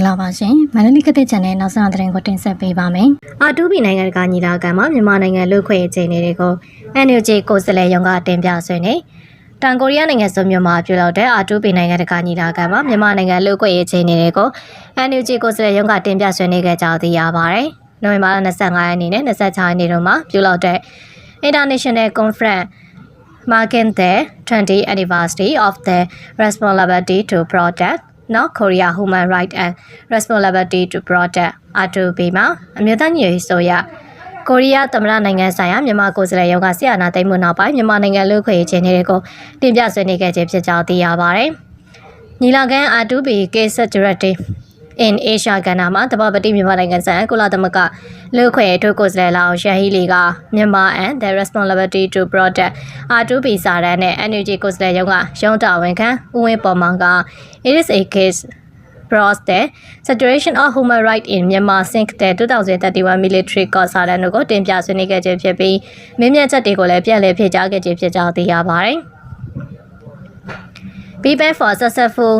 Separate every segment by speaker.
Speaker 1: ္ဂလာပါရှင်မန္တလေးကတဲ့ channel နောက်ဆုံးသတင်းကိုတင်ဆက်ပေးပါမယ်
Speaker 2: အာတူဘီနိုင်ငံတကာညီလာခံမှာမြန်မာနိုင်ငံလူ့ခွင့်အခြေအနေတွေကို NUG ကိုယ်စားလှယ်ရုံးကတင်ပြဆွေးနွေးတန်ကိုရီးယားနိုင်ငံစုံမြို့မှာပြုလုပ်တဲ့အာတူဘီနိုင်ငံတကာညီလာခံမှာမြန်မာနိုင်ငံလူ့ခွင့်အခြေအနေတွေကို NUG ကိုယ်စားလှယ်ရုံးကတင်ပြဆွေးနွေးခဲ့ကြသိရပါတယ်။နိုဝင်ဘာလ25ရက်နေ့နဲ့26ရက်နေ့တို့မှာပြုလုပ်တဲ့ International Conference marking the 20th anniversary of the responsibility to protect North Korea Human Rights and Responsibility to Protect R2B မှာအမျိုးသားညီညွတ်ရေးဆိုရကိုရီးယားသမ္မတနိုင်ငံဆိုင်ရာမြန်မာကိုယ်စားလှယ်ရုံးကဆီယနာသိမ်းမှုနောက်ပိုင်းမြန်မာနိုင်ငံလူ့ခွင့်ရေးခြေအနေတွေကိုတင်ပြဆွေးနွေးခဲ့ခြင်းဖြစ်ကြောင်းသိရပါတယ်။ညီလာခံ R2B Case Directive in Asia ကဏ္ဍမှာတပပတိမြန်မာနိုင်ငံဆိုင်ရာကုလသမဂ္ဂလူ့ခွင့်ရေးထိုးကိုယ်စားလှယ်လောင်ရှဟီလီကမြန်မာ and the responsibility to protect R2B စာတမ်းနဲ့ NUG ကိုယ်စားလှယ်ရုံးကရုံးတော်ဝန်ခံဦးဝင်းပေါ်မောင်က it is a case brought the situation of human rights in Myanmar sink the 2031 military cost စာတမ်းတို့ကိုတင်ပြဆွေးနွေးခဲ့ခြင်းဖြစ်ပြီးမင်းမြတ်ချက်တွေကိုလည်းပြန်လည်ဖြည့်ကြားခဲ့ခြင်းဖြစ်ကြောင်းသိရပါတယ်။ People for successful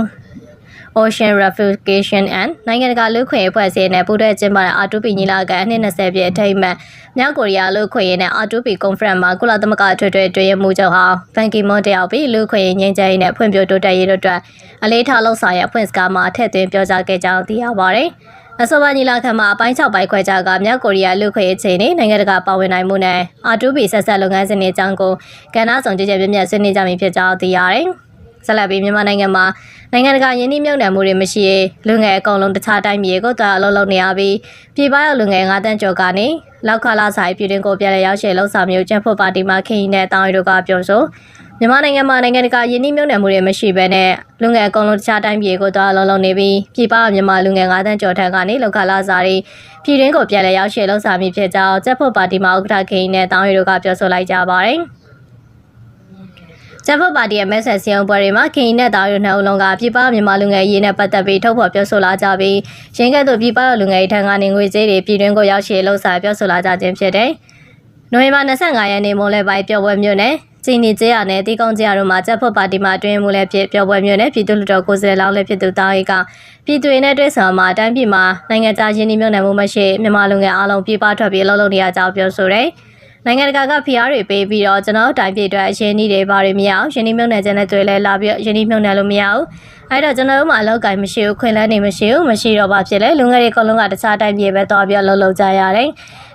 Speaker 2: Ocean Refugiation and နိုင်ငံတကာလူ့ခွင့်ရေးအဖွဲ့အစည်းနဲ့ပူးတွဲကျင်းပတဲ့ R2P ညီလာခံအနှစ်20ပြည့်အထိမ်းအမှတ်မြောက်ကိုရီးယားလူ့ခွင့်ရေးနဲ့ R2P Conference မှာကုလသမဂ္ဂအထွေထွေတွဲရမှုချုပ်ဟောင်းဘန်ကီမွန်တယောက်ပြီးလူ့ခွင့်ရေးငြိမ်းချမ်းရေးနဲ့ဖွံ့ဖြိုးတိုးတက်ရေးတို့အတွက်အလေးထားလှုပ်ဆောင်ရဖွင့်စကားမှာထည့်သွင်းပြောကြားခဲ့ကြောင်းသိရပါတယ်။အဆိုပါညီလာခံမှာအပိုင်း6ပိုင်းခွဲခြားကမြောက်ကိုရီးယားလူ့ခွင့်ရေးအခြေအနေနိုင်ငံတကာပါဝင်နိုင်မှုနဲ့ R2P ဆက်ဆက်လုပ်ငန်းစဉ်တွေအကြောင်းကိုကဏ္ဍဆောင်ကြည့်ချက်ပြည့်မြတ်ဆွေးနွေးကြမည်ဖြစ်ကြောင်းသိရတယ်။ဆက်လက်ပြီးမြန်မာနိုင်ငံမှာ နိုင်ငံတကာယင်းနှိမ့်မြုပ်နှံမှုတွေမရှိရေးလူငယ်အကုန်လုံးတခြားတိုင်းပြည်ကိုတွားအလုပ်လုပ်နေရပြီးပြည်ပရောက်လူငယ်9တန်းကျော်ကနေလောက်ခလာဆိုင်ပြည်တွင်ကိုပြန်လည်ရောက်ရှိလှုပ်ဆောင်မျိုးကျန်းဖို့ပါတီမှခင်းရင်နဲ့တောင်းရီတို့ကပြောဆိုမြန်မာနိုင်ငံမှာနိုင်ငံတကာယင်းနှိမ့်မြုပ်နှံမှုတွေမရှိဘဲနဲ့လူငယ်အကုန်လုံးတခြားတိုင်းပြည်ကိုတွားအလုပ်လုပ်နေပြီးပြည်ပမြန်မာလူငယ်9တန်းကျော်ထက်ကနေလောက်ခလာစားတွေပြည်တွင်ကိုပြန်လည်ရောက်ရှိလှုပ်ဆောင်မျိုးဖြစ်ကြောင်းကျန်းဖို့ပါတီမှဥက္ကဋ္ဌခင်းရင်နဲ့တောင်းရီတို့ကပြောဆိုလိုက်ကြပါတယ်။ ကျန်းဖတ်ပါတီရဲ့မဲဆယ်စည်းရုံးပွဲတွေမှာခင်ရင်နဲ့တာရုံနှစ်ဦးလုံးကပြည်ပမြန်မာလူငယ်ရေးနဲ့ပတ်သက်ပြီးထုတ်ဖော်ပြောဆိုလာကြပြီးရင်းကဲ့သို့ပြည်ပလူငယ်ထံကနေငွေကြေးတွေပြည်တွင်းကိုရောက်ရှိလှုပ်ရှားပြောဆိုလာကြခြင်းဖြစ်တယ်။နိုဝင်ဘာ25ရက်နေ့မိုးလဲပိုင်းပြောပွဲမြို့နယ်စီနီကျေးရနဲ့တီကုန်းကျေးရတို့မှာကျန်းဖတ်ပါတီမှအတွင်းမှုလည်းဖြစ်ပြောပွဲမြို့နယ်ပြည်သူ့လူတော်ကိုယ်စားလှယ်လောင်းလည်းဖြစ်သူတာရီကပြည်သူတွေနဲ့တွေ့ဆုံမှာအတိုင်းပြည်မှာနိုင်ငံခြားရင်းနှီးမြှုပ်နှံမှုမရှိမြန်မာလူငယ်အလုံးပြည်ပထွက်ပြီးလှုပ်လှုပ်နေရကြောင်းပြောဆိုတယ်။ နိုင်ငံတကာကဖိအားတွေပေးပြီးတော့ကျွန်တော်တိုင်းပြည်အတွက်အရင်နည်းတွေဘာတွေမရအောင်ယင်းနှမြုံနယ်ချက်နဲ့တွေ့လဲလာပြီးယင်းနှမြုံနယ်လို့မရဘူးအဲ့တော့ကျွန်တော်တို့မှအလောက်ကိုင်းမရှိဘူးခွင်လန်းနေမရှိဘူးမရှိတော့ဘာဖြစ်လဲလူငယ်တွေအကုန်လုံးကတခြားတိုင်းပြည်ပဲသွားပြီးအလုပ်လုပ်ကြရတယ်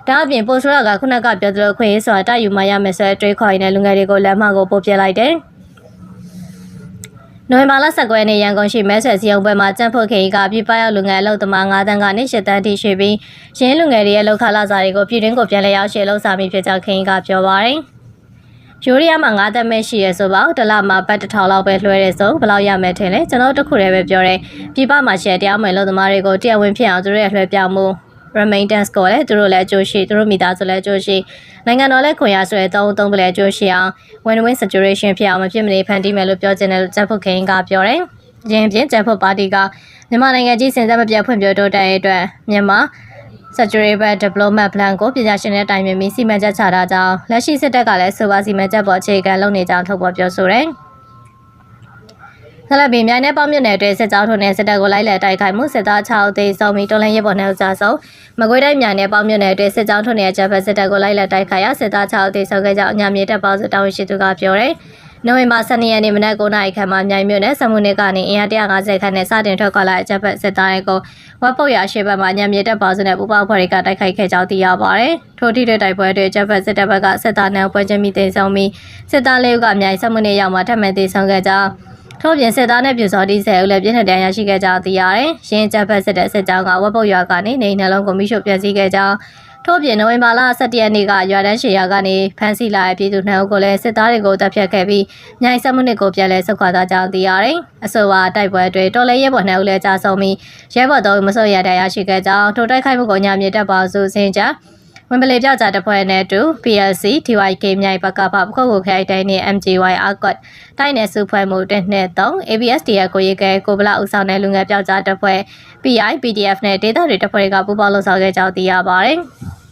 Speaker 2: ဒါအပြင်ပိုဆိုရကခုနကပြောသလိုခွင့်ရေးဆိုတာတိုက်ယူမှရမယ်ဆိုတဲ့တွေးခေါ်ရင်းနဲ့လူငယ်တွေကိုလက်မှတ်ကိုပို့ပြလိုက်တယ် နိုဝင်ဘာလ19ရက်နေ့ရန်ကုန်ရှိမဲဆွယ်စီယုံပွဲမှာကျန်းဖို့ခေကပြပရောက်လူငယ်အလုပ်သမား9တန်းကနေ10တန်းထိရှိပြီးရင်းလူငယ်တွေရဲ့လောက်ခလာစာတွေကိုပြည်တွင်းကိုပြန်လည်ရောက်ရှိလှုပ်ဆောင်မိဖြစ်ကြောင်းခေကပြောပါရယ်ယူရီးယားမှာ9တန်းပဲရှိရဆိုပါတလမှာပတ်တစ်ထောင်လောက်ပဲလွှဲတဲ့ဆိုဘယ်လောက်ရမယ်ထင်လဲကျွန်တော်တို့တခုတည်းပဲပြောတယ်ပြပမှာရှယ်တရားမယ်လို့သမားတွေကိုတရားဝင်ဖြစ်အောင်သူတို့ရဲ့လွှဲပြောင်းမှု remittance ကိုလည်းသူတို့လည်းအကျိုးရှိသူတို့မိသားစုလည်းအကျိုးရှိနိုင်ငံတော်လည်းခွင့်ရဆိုတဲ့သုံးသုံးပလဲအကျိုးရှိအောင် win-win situation ဖြစ်အောင်မဖြစ်မနေဖန်တီးမယ်လို့ပြောချင်တယ်လို့ဂျက်ဖုတ်ခင်းကပြောတယ်။ရင်းပြင်ဂျက်ဖုတ်ပါတီကမြန်မာနိုင်ငံကြီးစင်ဆက်မပြတ်ဖွံ့ဖြိုးတိုးတက်ရေးအတွက်မြန်မာ Sustainable Development Plan ကိုပညာရှင်တွေတိုင်ပင်ပြီးစီမံချက်ချထားကြောင်းလက်ရှိစစ်တပ်ကလည်းဆိုပါစီမံချက်ပေါ်အခြေခံလုပ်နေကြောင်းထုတ်ဖော်ပြောဆိုတယ်။ ဆလဘီမြိုင်နယ်ပေါမြင့်နယ်အတွင်းစစ်ကြောင်းထုံးနဲ့စစ်တပ်ကိုလိုက်လံတိုက်ခိုက်မှုစစ်သား6ဦးသေဆုံးပြီးတော်လှန်ရေးပေါ်နှောက်ကြဆုံးမကွေးတိုင်းမြိုင်နယ်ပေါမြင့်နယ်အတွင်းစစ်ကြောင်းထုံးနဲ့ဂျပန်စစ်တပ်ကိုလိုက်လံတိုက်ခိုက်ရာစစ်သား6ဦးသေဆုံးခဲ့ကြောင်းအညာမြေတပ်ပေါင်းစုတာဝန်ရှိသူကပြောတယ်။နိုဝင်ဘာ12ရက်နေ့မနက်9:00နာရီခန့်မှာမြိုင်မြို့နယ်စမှုနယ်ကနေအင်အား150ခန့်နဲ့စတင်ထွက်ခွာလာတဲ့ဂျပန်စစ်သားတွေကိုဝက်ပုတ်ရရှေ့ဘက်မှာညမြေတပ်ပေါင်းစုနဲ့ပူပေါင်းဖွဲ့တွေကတိုက်ခိုက်ခဲ့ကြောင်းသိရပါတယ်။ထို့ထိတဲ့တိုက်ပွဲတွေဂျပန်စစ်တပ်ဘက်ကစစ်သားနဲ့ပွဲချင်းမိသိမ်းဆောင်ပြီးစစ်သားလေးဦးကမြိုင်စမှုနယ်ရောက်မှထပ်မံသိမ်းဆောင်ခဲ့ကြောင်း ထို့ပြင်စစ်သားနဲ့ပြူစော်တီးဆယ်ဦးလည်းပြင်းထန်တရားရရှိခဲ့ကြောင်းသိရတယ်။ရင်းချက်ဖက်စစ်တဲ့စစ်ကြောင်းကဝက်ပုတ်ရွာကနေနေနှလုံးကိုမိရှုပြန်စည်းခဲ့ကြောင်းထို့ပြင်နိုဝင်ဘာလ17ရက်နေ့ကရွာတန်းရှေယာကနေဖမ်းဆီးလာတဲ့ပြည်သူနှံကိုလည်းစစ်သားတွေကိုတပ်ဖြတ်ခဲ့ပြီးမြိုင်ဆက်မှုနစ်ကိုပြန်လဲဆုတ်ခွာသွားကြောင်းသိရတယ်။အဆိုပါတိုက်ပွဲတွေတော်လဲရဲဘော်နှံဦးလည်းကြာဆုံးပြီးရဲဘော်တော်မစိုးရတရားရှိခဲ့ကြောင်းထိုတိုက်ခိုက်မှုကိုညမြေတက်ပါစုစင်ကြ ဝင်ပလေပြောက်ကြတဲ့ဖွဲ့နဲ့တူ PLC TYK မြိုင်ဘကပပခုတ်ကိုခိုင်တိုင်းနဲ့ MGY Arcot တိုင်းနယ်စုဖွဲ့မှု1နဲ့3 ABSD ရဲ့ကိုရီကဲကိုဗလာဦးဆောင်တဲ့လူငယ်ပြောက်ကြတဲ့ဖွဲ့ PI PDF နဲ့ဒေတာတွေတပ်ဖွဲ့တွေကပူးပေါင်းလှုပ်ဆောင်ခဲ့ကြောင်းသိရပါတယ်။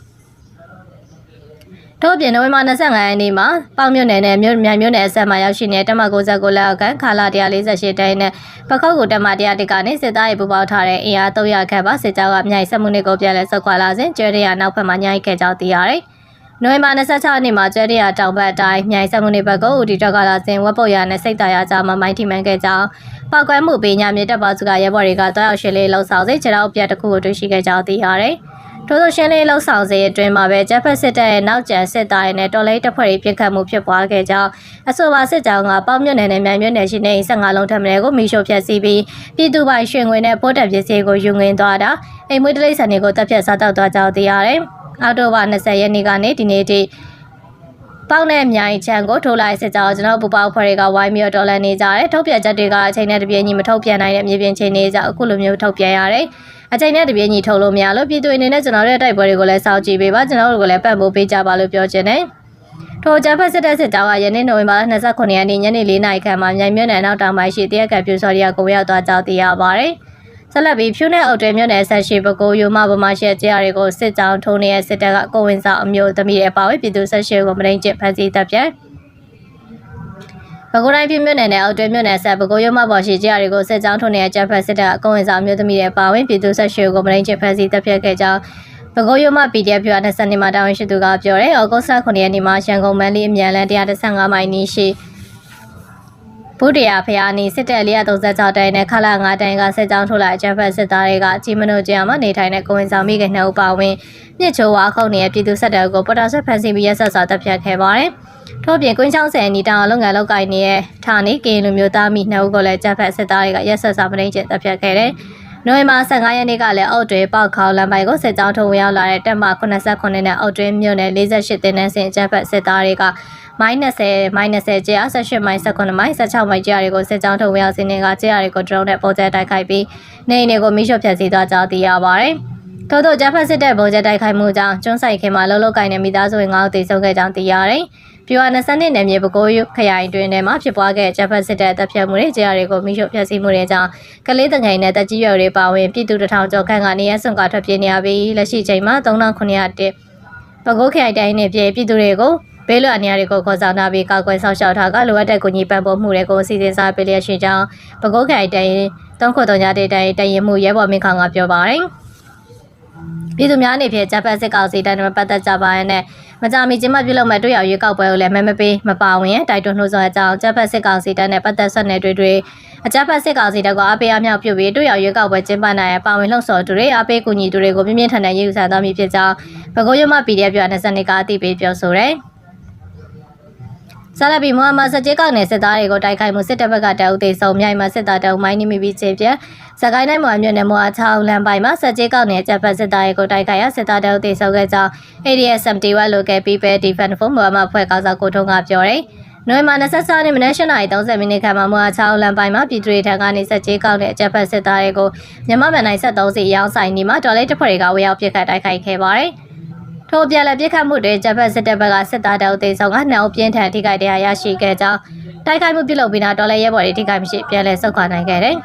Speaker 2: ထို့အပြင်နိုဝင်ဘာ25ရက်နေ့မှာပေါင်မြို့နယ်နဲ့မြို့မြိုင်မြို့နယ်အဆက်မှာရောက်ရှိနေတဲ့တက်မ69လက်အောက်ခံခါလာ148တိုင်းနဲ့ပခောက်ကိုတက်မ100ကနေစစ်သားရေးပူပေါင်းထားတဲ့အင်အား300ခန့်ပါစစ်ကြောကမြိုင်ဆက်မှုနှစ်ကိုပြန်လဲဆုတ်ခွာလာစဉ်ကျွဲရရနောက်ဘက်မှာညှိုက်ခဲ့ကြောင်းသိရတယ်။နိုဝင်ဘာ26ရက်နေ့မှာကျွဲရရတောင်ဘက်အတိုင်းမြိုင်ဆက်မှုနှစ်ဘက်ကိုဦးတီတော့ကလာစဉ်ဝက်ပုတ်ရနဲ့စိတ်တရာကြားမှာမိုင်းထိမှန်ခဲ့ကြောင်းပောက်ကွဲမှုပေးညာမြေတက်ပါစုကရဲဘော်တွေကတောက်ရောက်ရှင်းလေးလှုပ်ဆောင်စေခြေထောက်ပြတ်တစ်ခုကိုတွေ့ရှိခဲ့ကြောင်းသိရတယ်။ ထို့သောရှင်းလေးလှုပ်ဆောင်စေအတွင်းမှာပဲဂျက်ဖက်စစ်တပ်ရဲ့နောက်ကျန်စစ်သားရဲ့နဲ့တော်လေးတပ်ဖွဲ့တွေပြစ်ခတ်မှုဖြစ်ပွားခဲ့ကြောင်းအဆိုပါစစ်ကြောင်းကပေါမြွနယ်နဲ့မြိုင်မြွနယ်ရှိနေ15လုံးထပ်မံကိုမိရှို့ဖျက်ဆီးပြီးပြည်သူပိုင်ရွှေငွေနဲ့ပိုးတက်ပစ္စည်းကိုယူငင်သွားတာအိမ်မွေးတလိษံတွေကိုတပ်ဖြတ်စားတောက်သွားကြောင်းသိရတယ်။အောက်တိုဘာ20ရက်နေ့ကနေဒီနေ့ထိပေါက်နဲ့မြိုင်ချံကိုထိုးလိုက်စစ်ကြောင်းကျွန်တော်ပူပေါဖွဲ့တွေကဝိုင်းပြီးတော့တော်လန်နေကြတယ်ထုတ်ပြချက်တွေကအချိန်နဲ့တပြေးညီမထုတ်ပြန်နိုင်တဲ့မြေပြင်ချိန်တွေကြောင့်အခုလိုမျိုးထုတ်ပြန်ရတယ် အချိန်နဲ့တပြေးညီထုတ်လို့မရလို့ပြည်သူအနေနဲ့ကျွန်တော်တို့ရဲ့တိုက်ပွဲတွေကိုလည်းစောင့်ကြည့်ပေးပါကျွန်တော်တို့ကိုလည်းပံ့ပိုးပေးကြပါလို့ပြောချင်တယ်ထိုဂျပန်စစ်တပ်စစ်တောင်းကယနေ့နိုဝင်ဘာ29ရက်နေ့ညနေ4နာရီခန့်မှာမြိုင်မြို့နယ်နောက်တောင်ပိုင်းရှိတရက်ကပြူစော်ရီယာကိုရောက်သွားကြောင်းသိရပါတယ်ဆက်လက်ပြီးဖြူနဲ့အုတ်တွဲမြို့နယ်ဆက်ရှိပကိုယူမဗမာရှက်ကြားတွေကိုစစ်ကြောင်းထုံးနေတဲ့စစ်တပ်ကကိုဝင်ဆောင်အမျိုးသမီးရဲ့ပါဝဲပြည်သူဆက်ရှိကိုမရင်းကျဖမ်းဆီးတပ်ပြန် ပဲခူးတိုင်းပြည်မြို့နယ်နဲ့အောက်တွဲမြို့နယ်ဆက်ပဲခူးရုံးမပေါ်ရှိကြားတွေကိုစစ်ကြောင်းထုံနေတဲ့ဂျပန်စစ်တပ်အကုန်းဝင်ဆောင်မျိုးသမီးရဲ့ပါဝင်ပြည်သူဆက်ရှိကိုမရင်းကျဖမ်းဆီးတပ်ဖြတ်ခဲ့ကြောင်းပဲခူးရုံးမ PDF ပြ20နှစ်မှာတာဝန်ရှိသူကပြောတယ်။ဩဂုတ်လ9ရက်နေ့မှာရန်ကုန်မန်းလေးအမြန်လန်း115မိုင်နီးရှိ ဘုဒ္ဓရာဖျားနီစစ်တပ်436တိုင်နဲ့ခလာ9တိုင်ကစစ်ကြောင်းထုတ်လာအကြမ်းဖက်စစ်သားတွေကကြီးမနိုကျမ်းမှာနေထိုင်တဲ့ကိုဝင်ဆောင်မိခင်နှစ်ဦးပါဝင်မြစ်ချိုဝါခုံနေတဲ့ပြည်သူစစ်တပ်ကိုပေါ်တာဆက်ဖန်ဆီးပြီးရက်ဆက်စွာတပ်ဖြတ်ခဲ့ပါတယ်။ထို့ပြင်ကွင်းချောင်းဆယ်နီတောင်လုပ်ငန်းလုပ်ကိုင်နေတဲ့ဌာနေကရင်လူမျိုးသားမိနှစ်ဦးကိုလည်းကြက်ဖက်စစ်သားတွေကရက်ဆက်စွာမရင်းကျတပ်ဖြတ်ခဲ့တယ်။နိုဝင်ဘာ15ရက်နေ့ကလည်းအုတ်တွေပေါက်ခေါလမ်းပိုင်ကိုစစ်ကြောင်းထုံဝင်ရောက်လာတဲ့တပ်မ89နဲ့အုတ်တွင်းမြို့နယ်48တင်းနှန်းစင်အကြပ်ဖက်စစ်သားတွေက မိုင်း20မိုင်း20ကျာ18မိုင်း19မိုင်း16မိုင်းကျာတွေကိုစစ်ကြောင်းထုံဝင်ရောက်စင်းတွေကကျာတွေကိုဒရုန်းနဲ့ပုံကျဲတိုက်ခိုက်ပြီးနေအိမ်တွေကိုမိရှုဖျက်ဆီးသွားကြောင်းသိရပါတယ်။ထို့သောဂျပန်စစ်တပ်ဗိုလ်ချက်တိုက်ခိုက်မှုကြောင့်ကျွန်းဆိုင်ခင်မှာလှုပ်လှုပ်ကိုင်တဲ့မိသားစုဝင်9ဦးသေဆုံးခဲ့ကြောင်းသိရတယ်။ပြူဟာ20နှစ်နယ်မြေပကိုးခရိုင်တွင်ထဲမှာဖြစ်ပွားခဲ့ဂျပန်စစ်တပ်တပ်ဖြတ်မှုတွေကြားတွေကိုမိရှုဖျက်ဆီးမှုတွေကြောင့်ကလေးတငယ်နဲ့တက်ကြီးရွယ်တွေပါဝင်ပြည်သူတထောင်ကျော်ခန့်ကနေရဆွန်ကထွက်ပြေးနေရပြီးလက်ရှိချိန်မှာ3900တက်ပကိုးခရိုင်တိုင်းနဲ့ပြည်ပြည်သူတွေကို ဘေးလွတ်အနေတွေကိုခေါ်ဆောင်ထားပြီးကောက်ကွယ်ဆောက်ရှောက်ထားကလိုအပ်တဲ့ကူညီပံ့ပိုးမှုတွေကိုစီစဉ်စားပေးလျက်ရှိကြောင်းပကိုးခရိုင်တိုင်းတုံးခွတ်တုံညာတေးတိုင်းတရင်မှုရဲဘော်မင်းခေါင်ကပြောပါတယ်။ပြည်သူများအနေဖြင့်ဂျပန်စစ်ကောင်စီတိုင်းမှာပတ်သက်ကြပါရတဲ့မကြာမီကျင်းပပြုလုပ်မဲ့တွေ့ရရွေးကောက်ပွဲကိုလည်းမဲမပေးမပါဝင်တိုက်တွန်းနှိုးဆော်အကြောင်းဂျပန်စစ်ကောင်စီတိုင်းနဲ့ပတ်သက်ဆက်နယ်တွေတွေအကြမ်းဖက်စစ်ကောင်စီတပ်ကအပေးအမြောက်ပြုပြီးတွေ့ရရွေးကောက်ပွဲကျင်းပနိုင်ရပါဝင်လှုံ့ဆော်သူတွေအပေးကူညီသူတွေကိုပြင်းပြင်းထန်ထန်ရေးယူဆန်သွားမည်ဖြစ်ကြောင်းဘကိုးရမ PDF ပြ20နှစ်ကအသိပေးပြောဆိုတယ် ဆာလဘီမိုဟမ္မဒ်စကြေးကောက်နယ်စစ်သားတွေကိုတိုက်ခိုက်မှုစစ်တပ်ဘက်ကတအုပ်သေးဆုံးမြိုင်မှာစစ်သားတအုပ်မိုင်းနေမိပြီးခြေပြစကိုင်းတိုင်းမှာမြို့နယ်မောအချောင်းလမ်းပိုင်းမှာစကြေးကောက်နယ်ဂျပန်စစ်သားတွေကိုတိုက်ခိုက်ရစစ်သားတအုပ်သေးဆုံးခဲ့ကြောင်း ADS71 Local People Defense Force မိုဟမ္မဒ်ဖွဲ့ကောက်စားကိုထုံးကပြောတယ်နိုဝင်ဘာ26ရက်နေ့မနက်၈နာရီ30မိနစ်ခန့်မှာမွာချောင်းလမ်းပိုင်းမှာပြည်သူတွေထံကနေစက်ကြီးကောက်တဲ့အကြက်ဖက်စစ်သားတွေကိုမြန်မာဗန်နိုင်73စီရောင်းဆိုင်နေမှာတော်လေးတစ်ဖွဲ့တွေကဝေရောက်ပြစ်ခတ်တိုက်ခိုက်ခဲ့ပါတယ်။ ထို့ပြန်လည်းပြစ်ခတ်မှုတွေဂျပန်စစ်တပ်ဘက်ကစစ်သားတောက်သေးဆုံးကနှောက်ပြင်းထန်ထိခိုက်တရားရရှိခဲ့ကြောင်းတိုက်ခိုက်မှုပြုလုပ်ပြီးနောက်တော်လေးရဲဘော်တွေထိခိုက်မရှိပြန်လဲဆုတ်ခွာနိုင်ခဲ့တယ်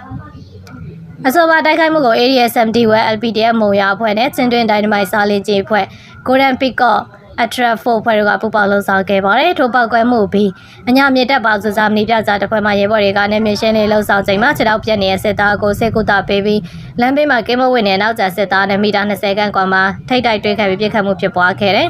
Speaker 2: ။အဆိုပါတိုက်ခိုက်မှုကို Area 71 LPDF မုံရအဖွဲ့နဲ့ချင်းတွင် Dynamite စာလင်ကြီးအဖွဲ့ Golden Peacock အထရာဖိုဖွဲ့တို့ကပူပေါင်းလှုပ်ဆောင်ခဲ့ပါတယ်ထို့ပောက်ကွဲမှုပြီးအညာမြေတက်ပါစုစားမနီပြကြတစ်ဖွဲ့မှရဲဘော်တွေကနေမြေရှင်းလေးလှုပ်ဆောင်ချိန်မှာခြေထောက်ပြက်နေတဲ့စစ်သားကိုစစ်ကူတာပေးပြီးလမ်းဘေးမှာကင်းမဝင်းနဲ့နောက်ကျစစ်သားနဲ့မီတာ20ခန့်ကွာမှာထိတ်တိုက်တွေ့ခဲ့ပြီးပြစ်ခတ်မှုဖြစ်ပွားခဲ့တယ်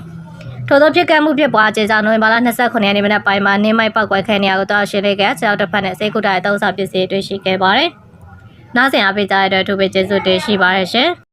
Speaker 2: ထို့သောဖြစ်ကမှုဖြစ်ပွားခြင်းကြောင့်နိုဝင်ဘာလ29ရက်နေ့မနက်ပိုင်းမှာနေမိုက်ပောက်ကွဲခဲ့နေရကိုတော့ရှင်းလေးကခြေထောက်တစ်ဖက်နဲ့စိတ်ကူတာရဲ့သုံးဆောင်ပစ္စည်းတွေ့ရှိခဲ့ပါတယ်။နားဆင်အားပေးကြတဲ့အတွက်အထူးပဲကျေးဇူးတင်ရှိပါတယ်ရှင်။